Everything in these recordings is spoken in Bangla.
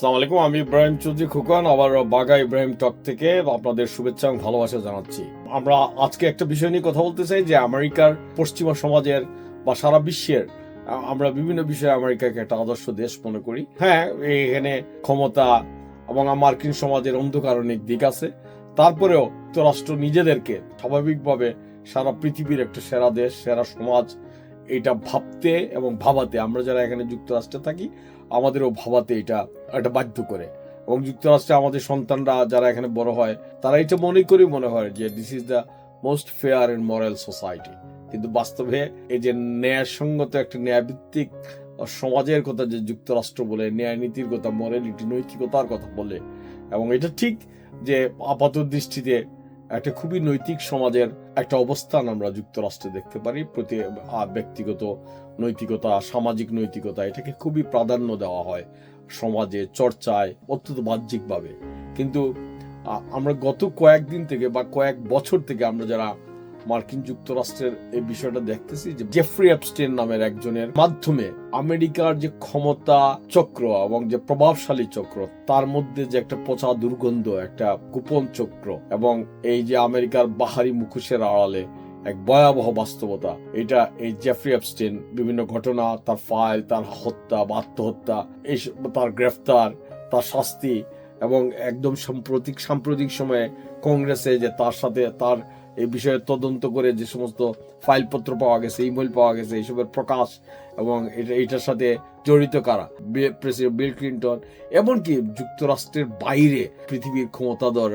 সালাম আলাইকুম, আমি ইব্রাহিম চৌধুরী খুকন, আবার বাগা ইব্রাহিম টক থেকে আপনাদের শুভেচ্ছা এবং ভালোবাসা জানাচ্ছি। আমরা আজকে একটা বিষয় নিয়ে কথা বলতে চাই, যে আমেরিকার পশ্চিমা সমাজের বা সারা বিশ্বের, আমরা বিভিন্ন বিষয়ে আমেরিকাকে একটা আদর্শ দেশ মনে করি। হ্যাঁ এখানে ক্ষমতা এবং মার্কিন সমাজের অন্ধকার অনেক দিক আছে। তারপরেও যুক্তরাষ্ট্র নিজেদেরকে স্বাভাবিকভাবে সারা পৃথিবীর একটা সেরা দেশ, সেরা সমাজ এটা ভাবতে এবং ভাবাতে, আমরা যারা এখানে যুক্তরাষ্ট্রে থাকি, আমাদেরও ভাবাতে এটা একটা বাধ্য করে। এবং যুক্তরাষ্ট্রে আমাদের সন্তানরা যারা এখানে বড় হয়, তারা এটা মনে করেই মনে হয় যে this is the most fair and moral society কিন্তু বাস্তবে এই যে ন্যায়সঙ্গত একটা ন্যায়ভিত্তিক সমাজের কথা যে যুক্তরাষ্ট্র বলে ন্যায় নীতির কথা মরালিটি নৈতিকতার কথা বলে, এবং এটা ঠিক যে আপাত দৃষ্টিতে একটা খুবই নৈতিক সমাজের একটা অবস্থান আমরা যুক্তরাষ্ট্রে দেখতে পারি। প্রতি ব্যক্তিগত নৈতিকতা, সামাজিক নৈতিকতা, এটাকে খুবই প্রাধান্য দেওয়া হয় সমাজে, চর্চায়, অত্যন্ত বাহ্যিকভাবে। কিন্তু আমরা গত কয়েকদিন থেকে বা কয়েক বছর থেকে আমরা যারা মার্কিন যুক্তরাষ্ট্রের এই বিষয়টা দেখতেছি যে জেফ্রি অ্যাপস্টেন নামের একজনের মাধ্যমে আমেরিকার যে ক্ষমতা চক্র এবং যে প্রভাবশালী চক্র, তার মধ্যে যে একটা পচা দুর্গন্ধ, একটা গোপন চক্র এবং এই যে আমেরিকার বাহারি মুখোশের আড়ালে এক ভয়াবহ বাস্তবতা, এটা এই জেফ্রি অ্যাপস্টেন বিভিন্ন ঘটনা, তার ফাইল, তার হত্যা বা আত্মহত্যা, এই তার গ্রেফতার, তার শাস্তি এবং একদম সাম্প্রতিক সাম্প্রতিক সময়ে কংগ্রেসে যে তার সাথে তার এই বিষয়ে তদন্ত করে যে সমস্ত ফাইলপত্র পাওয়া গেছে ইমেল পাওয়া গেছে, এইসবের প্রকাশ এবং এটা, এটার সাথে জড়িত কারা? প্রেসিডেন্ট বিল ক্লিন্টন, এমনকি যুক্তরাষ্ট্রের বাইরে পৃথিবীর ক্ষমতাধর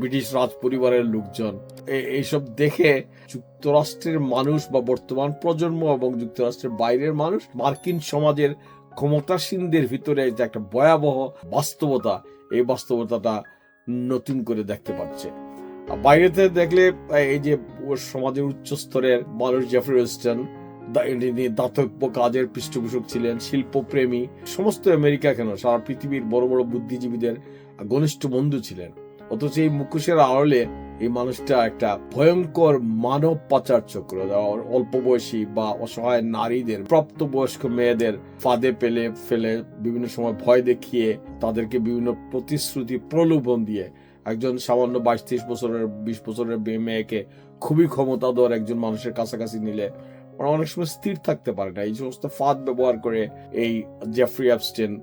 ব্রিটিশ রাজ পরিবারের লোকজন এইসব দেখে যুক্তরাষ্ট্রের মানুষ বা বর্তমান প্রজন্ম এবং যুক্তরাষ্ট্রের বাইরের মানুষ মার্কিন সমাজের ক্ষমতাসীনদের ভিতরে যে একটা ভয়াবহ বাস্তবতা, এই বাস্তবতাটা নতুন করে দেখতে পাচ্ছে। বাইরেতে দেখলে এই যে সমাজের উচ্চ স্তরের মানুষ জেফ্রি ওয়েস্টার্ন দা- দাতব্য কাজের পৃষ্ঠপোষক ছিলেন, শিল্পপ্রেমী, সমস্ত আমেরিকা কেন? সারা পৃথিবীর বড় বড় বুদ্ধিজীবীদের ঘনিষ্ঠ বন্ধু ছিলেন। অথচ এই মুখোশের আড়লে এই মানুষটা একটা ভয়ঙ্কর মানব পাচার চক্র অল্প বয়সী বা অসহায় নারীদের, প্রাপ্তবয়স্ক মেয়েদের ফাঁদে পেলে ফেলে, বিভিন্ন সময় ভয় দেখিয়ে তাদেরকে বিভিন্ন প্রতিশ্রুতি প্রলোভন দিয়ে একজন সামান্য বাইশ তেইশ বছরের, বিশ বছরের মেয়ে- মেয়েকে খুবই ক্ষমতাধর একজন মানুষের কাছাকাছি নিলে ওরা অনেক সময় স্থির থাকতে পারে না। এই সমস্ত ফাঁদ ব্যবহার করে এই জেফ্রি অ্যাপস্টেন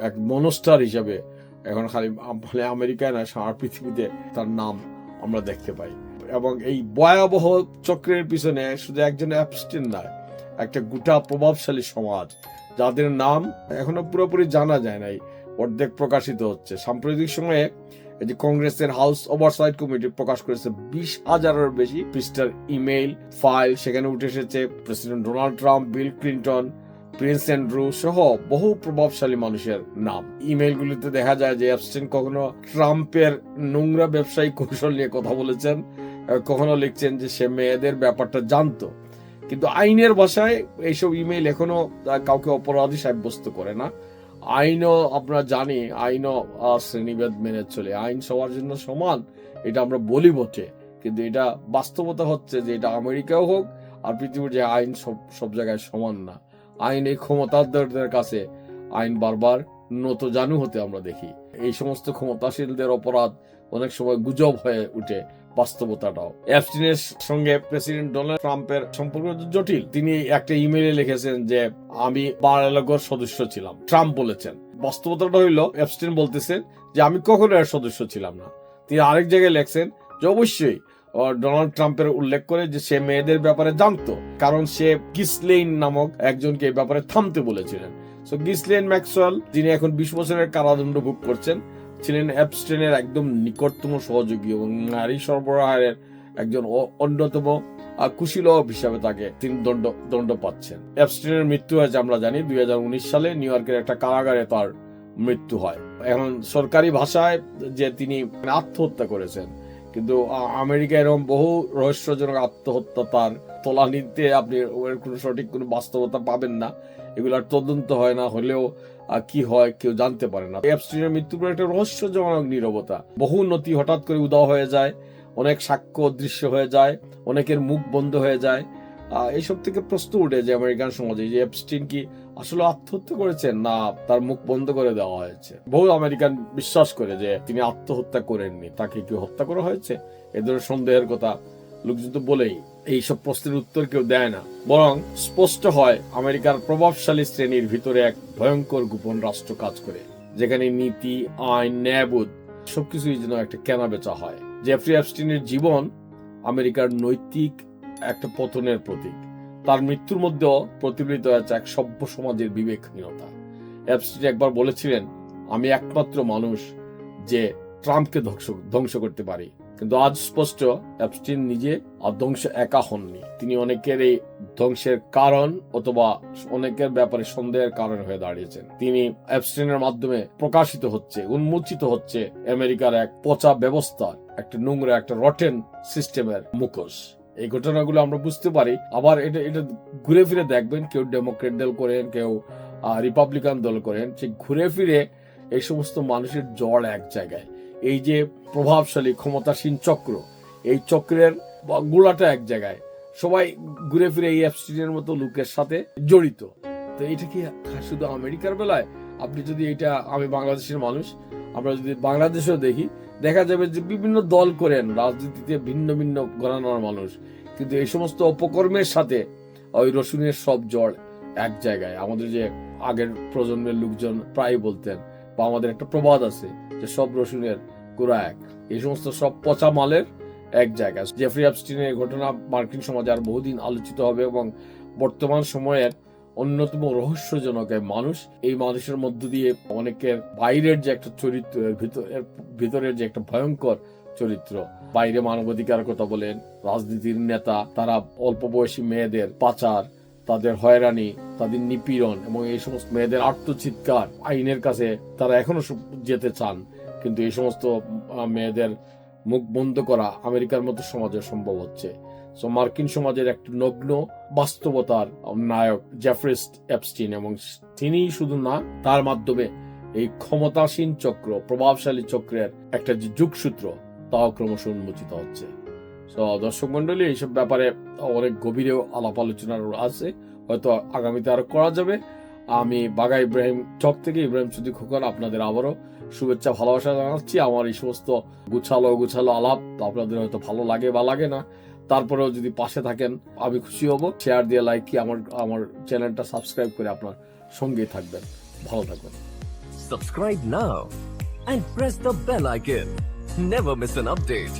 এক মনস্টার হিসাবে এখন খালি মানে আমেরিকায় না, সারা পৃথিবীতে তার নাম আমরা দেখতে পাই। এবং এই ভয়াবহ চক্রের পিছনে শুধু একজন অ্যাপস্টেন নয় একটা গোটা প্রভাবশালী সমাজ, যাদের নাম এখনও পুরোপুরি জানা যায় নাই, অর্ধেক প্রকাশিত হচ্ছে। সাম্প্রতিক সময়ে যে কংগ্রেসের হাউস ওভারসাইট কমিটি প্রকাশ করেছে বিশ হাজারের বেশি পৃষ্ঠার ইমেইল ফাইল সেখানে উঠে এসেছে president Donald Trump Bill Clinton Prince Andrew সহ বহু প্রভাবশালী মানুষের নাম। ইমেইলগুলিতে দেখা যায় যে অ্যাবস্টেন কখনো ট্রাম্পের নোংরা ব্যবসায়িক কৌশল নিয়ে কথা বলেছেন কখনো লিখছেন যে সে মেয়েদের ব্যাপারটা জানতো। কিন্তু আইনের ভাষায় এইসব ইমেইল এখনও কাউকে অপরাধী সাব্যস্ত করে না। আইনও আমরা জানি আইনও শ্রেণীভেদ মেনে চলে। আইন সবার জন্য সমান, এটা আমরা বলি বটে। কিন্তু এটা বাস্তবতা হচ্ছে যে এটা আমেরিকাও হোক আর পৃথিবীর যে আইন সব সব জায়গায় সমান না। আইন এই ক্ষমতাধরদের কাছে, আইন বারবার নত জানু হতে আমরা দেখি। এই সমস্ত ক্ষমতাশীলদের অপরাধ অনেক সময় গুজব হয়ে উঠে। বাস্তবতাটাও। অ্যাপস্টিনের সঙ্গে প্রেসিডেন্ট ডোনাল্ড ট্রাম্পের সম্পর্ক জটিল। তিনি একটা ইমেইলে লিখেছেন যে, আমি বারালাগর সদস্য ছিলাম। ট্রাম্প বলেছেন। বাস্তবতাটা হইল অ্যাপস্টিন বলতেছেন যে, আমি কখনো এর সদস্য ছিলাম না। তিনি আরেক জায়গায় লেখছেন যে, অবশ্যই। ডোনাল্ড ট্রাম্পের উল্লেখ করে যে, সে মেয়েদের ব্যাপারে জানতো, কারণ সে গিসলেইন নামক একজনকে এই ব্যাপারে থামতে বলেছিলেন। সো গিসলেইন ম্যাক্সওয়েল, যিনি এখন বিশ বছরের কারাদণ্ড ভোগ করছেন ছিলেন অ্যাপস্টেনের একদম নিকটতম সহযোগী এবং নারী সরবরাহের একজন অন্যতম কুশীলভ হিসাবে তাকে তিনি দণ্ড দণ্ড পাচ্ছেন। অ্যাপস্টেনের মৃত্যু হয়েছে আমরা জানি দুই হাজার উনিশ সালে, নিউ ইয়র্কের একটা কারাগারে তার মৃত্যু হয়। এখন সরকারি ভাষায় যে তিনি আত্মহত্যা করেছেন, কিন্তু আ- আমেরিকায় এরকম বহু রহস্যজনক আত্মহত্যা তার তলানিতে আপনি কোনো সঠিক কোনো বাস্তবতা পাবেন না। এগুলার তদন্ত হয় না, হলেও কি হয় কেউ জানতে পারে না। অ্যাপস্টিনের মৃত্যুর পর একটা রহস্যজনক নীরবতা। বহু নথি হঠাৎ করে উদাও হয়ে যায়, অনেক সাক্ষ্য অদৃশ্য হয়ে যায়, অনেকের মুখ বন্ধ হয়ে যায়। এইসব থেকে প্রশ্ন উঠে যে আমেরিকান সমাজে, যে অ্যাপস্টিন কি আসলে আত্মহত্যা করেছেন না তার মুখ বন্ধ করে দেওয়া হয়েছে? বহু আমেরিকান বিশ্বাস করে যে তিনি আত্মহত্যা করেননি, তাকে কি হত্যা করা হয়েছে? এ ধরনের সন্দেহের কথা লোকজন তো বলেই, এইসব প্রশ্নের উত্তর কেউ দেয় না। বরং স্পষ্ট হয়, আমেরিকার প্রভাবশালী শ্রেণির ভিতরে এক ভয়ঙ্কর গোপন রাষ্ট্র কাজ করে, যেখানে নীতি, আইন, ন্যায়বোধ সবকিছুই যেন একটা কেনা বেচা হয়। জেফ্রি অ্যাপস্টিনের জীবন আমেরিকার নৈতিক একটা পতনের প্রতীক। তার মৃত্যুর মধ্যেও প্রতিফলিত হয়েছে এক সভ্য সমাজের বিবেকহীনতা। অ্যাপস্টিন একবার বলেছিলেন, আমি একমাত্র মানুষ যে ট্রাম্পকে ধ্বংস ধ্বংস করতে পারি। কিন্তু আজ স্পষ্ট, অ্যাপস্টিন নিজে ধ্বংস একা হননি। তিনি অনেকের এই ধ্বংসের কারণ অথবা অনেকের ব্যাপারে সন্দেহের কারণ হয়ে দাঁড়িয়েছেন। তিনি অ্যাপস্টিনের মাধ্যমে প্রকাশিত হচ্ছে, উন্মোচিত হচ্ছে আমেরিকার এক পচা ব্যবস্থা একটা নোংরা, একটা রটেন সিস্টেমের মুখোশ। এই ঘটনাগুলো আমরা বুঝতে পারি। আবার এটা এটা ঘুরে ফিরে দেখবেন, কেউ ডেমোক্রেট দল করেন, কেউ রিপাবলিকান দল করেন সে ঘুরে ফিরে এই সমস্ত মানুষের জড় এক জায়গায়। এই যে প্রভাবশালী, ক্ষমতাসীন চক্র, এই চক্রের গোড়াটা এক জায়গায়। সবাই ঘুরে ফিরে এই অ্যাপস্টিনের মতো লোকের সাথে জড়িত। তো এটা কি শুধু আমেরিকার বেলায়? আপনি যদি এটা, আমি বাংলাদেশের মানুষ, আমরা যদি বাংলাদেশেও দেখি, দেখা যাবে যে বিভিন্ন দল করেন, রাজনীতিতে ভিন্ন ভিন্ন ঘরানার মানুষ। কিন্তু এই সমস্ত অপকর্মের সাথে ওই রসুনের সব জড় এক জায়গায়। আমাদের যে আগের প্রজন্মের লোকজন প্রায় বলতেন, বা আমাদের একটা প্রবাদ আছে যে সব রসুনের গোড়া এক। এই সমস্ত সব পচা মালের এক জায়গা। জেফ্রি অ্যাপস্টিনের ঘটনা মার্কিন সমাজে আর বহুদিন আলোচিত হবে এবং বর্তমান সময়ের অন্যতম রহস্যজনক এক মানুষ। এই মানুষের মধ্য দিয়ে অনেকের বাইরের যে একটা চরিত্র ভিতরের ভিতরের যে একটা ভয়ঙ্কর চরিত্র। বাইরে মানবাধিকার কথা বলেন, রাজনীতির নেতা, তারা অল্প বয়সী মেয়েদের পাচার তাদের হয়রানি, তাদের নিপীড়ন এবং এই সমস্ত মেয়েদের আত্মচিৎকার আইনের কাছে তারা এখনও যেতে চান। কিন্তু এই সমস্ত মেয়েদের মুখ বন্ধ করা আমেরিকার মতো সমাজে সম্ভব হচ্ছে। সো মার্কিন সমাজের একটি নগ্ন বাস্তবতার নায়ক জেফ্রিস্ট অ্যাপস্টিন এবং তিনি শুধু না, তার মাধ্যমে এই ক্ষমতাসীন চক্র, প্রভাবশালী চক্রের একটা যে যুগসূত্র, তাও ক্রমশ উন্মোচিত হচ্ছে। তো দর্শক মন্ডলী এইসব ব্যাপারে অনেক গভীরে আলাপ আলোচনার আছে। হয়তো আগামীতে আরও করা যাবে। আমি বাগা ইব্রাহিম চক থেকে ইব্রাহিম সুদি খোকন আপনাদের আবারও শুভেচ্ছা, ভালোবাসা জানাচ্ছি। আমার এই সমস্ত গুছালো গুছালো আলাপ আপনাদের হয়তো ভালো লাগে বা লাগে না। তারপরেও যদি পাশে থাকেন, আমি খুশি হব। শেয়ার দিয়ে লাইক কি আমার আমার চ্যানেলটা সাবস্ক্রাইব করে আপনার সঙ্গেই থাকবেন। ভালো থাকবেন। Subscribe now and press the bell icon. Never miss an update.